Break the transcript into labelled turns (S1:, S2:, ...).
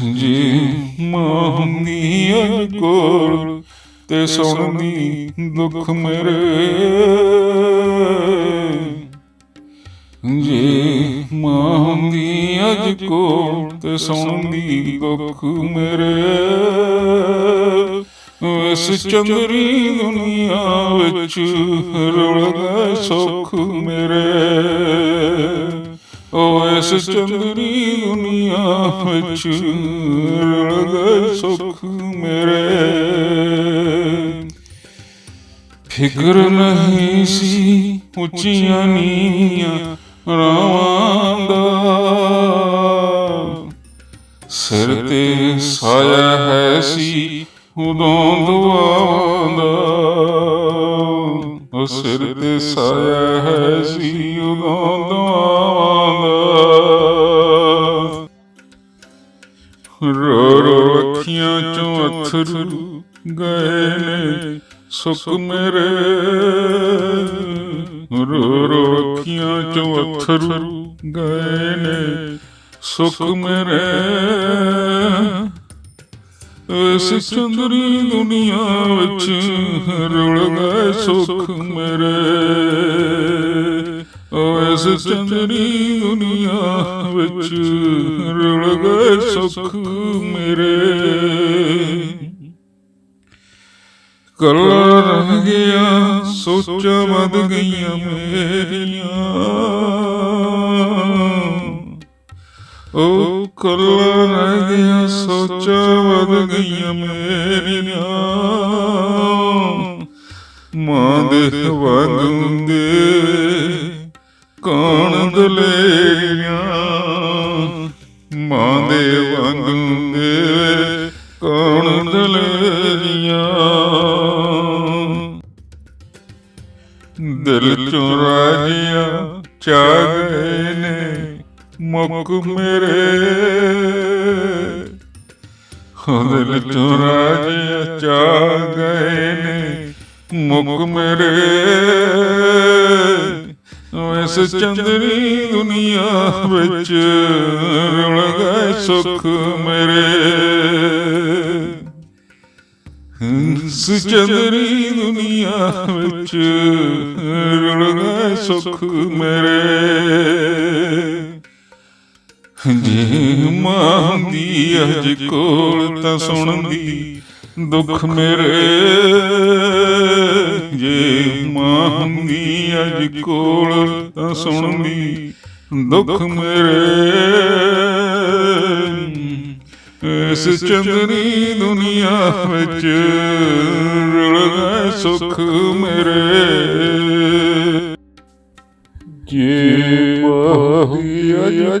S1: ਜੀ ਮਾਂ ਹੁੰਦੀ ਕੋਲ ਤੇ ਸੁਣਦੀ ਦੁੱਖ ਮੇਰੇ। ਜੀ ਮਾਂ ਹੁੰਦੀ ਕੋਲ ਤੇ ਸੁਣਦੀ ਦੁੱਖ ਮੇਰੇ। ਇਸ ਚੰਦਰੀ ਦੁਨੀਆ ਵਿੱਚ ਰੁਲ ਗਏ ਸੁੱਖ ਮੇਰੇ। ਓ ਇਸ ਚੰਦਰੀ ਦੁਨੀਆ ਵਿੱਚ ਰੁਲ ਗਏ ਮੇਰੇ। ਫਿਕਰ ਨਹੀਂ ਸੀ ਉੱਚੀਆਂ ਨੀਆਂ ਰਾਵਾਂ ਦਾ। ਸਿਰ ਤੇ ਸਾਇਆ ਹੈ ਸੀ ਉਦੋਂ ਦੁਆਵਾਂ ਦਾ। ਸਿਰ ਤੇ ਸਾਇਆ ਹੈ ਸੀ ਉਦੋਂ ਅੱਖੀਆਂ ਚੋਂ ਅਥਰੂ ਗਏ ਨੇ ਸੁੱਖ ਮੇਰੇ ਰੋ ਰੋ ਅੱਖੀਆਂ ਚੋਂ ਅਥਰੂ ਗਏ ਨੇ ਸੁਖ ਮੇਰੇ ਇਸ ਚੰਦਰੀ ਦੁਨੀਆ ਵਿੱਚ ਰੁਲ ਗਏ ਸੁਖ ਮੇਰੇ। ਇਸ ਚੰਦਰੀ ਦੁਨੀਆ ਵਿੱਚ ਰੁਲ ਗਏ ਸੁਖ ਮੇਰੇ ਕੱਲਾ ਰਹਿ ਗਿਆ ਸੋਚਾਂ ਵੱਧ ਗਈਆਂ ਮੇਰੀਆਂ ਓ ਕੱਲਾ ਰਹਿ ਗਿਆ ਸੋਚਾਂ ਵੱਧ ਗਈਆਂ ਮੇਰੀਆਂ, ਮਾਂ ਦੇ ਵਾਂਗ ਦੇ ਕੌਣ ਦਲੇਰੀਆਂ? ਮਾਂ ਦੇ ਵਾਂਗ ਦੇ ਕੌਣ ਦਲੇਰੀਆਂ? ਦਿਲ ਚੋਂ ਰਾਜੀਆਂ ਚਾ ਗਏ ਨੇ ਮੁੱਕ ਮੇਰੇ। ਦਿਲ ਚੋਂ ਰਾਜੀਆਂ ਚਾ ਗਏ ਨੇ ਮੁੱਕ ਮੇਰੇ। ਇਸ ਚੰਦਰੀ ਦੁਨੀਆ ਵਿੱਚ ਰੁਲ ਗਏ ਸੁੱਖ ਮੇਰੇ। ਇਸ ਚੰਦਰੀ ਦੁਨੀਆ ਵਿੱਚ ਰੁਣ ਗਏ ਸੁਖ ਮੇਰੇ। ਜੇ ਮਾਂ ਹੁੰਦੀ ਅੱਜ ਕੋਲ ਤਾਂ ਸੁਣਦੀ ਦੁੱਖ ਮੇਰੇ। ਜੇ ਮਾਂ ਹੁੰਦੀ ਅੱਜ ਕੋਲ ਤਾਂ ਸੁਣਦੀ ਦੁੱਖ ਮੇਰੇ। ਇਸ ਚੰਦਰੀ ਦੁਨੀਆ ਵਿੱਚ ਰੁਲ ਗਏ ਸੁੱਖ ਮੇਰੇ। ਜੇ ਮਾਹੀ ਅਜ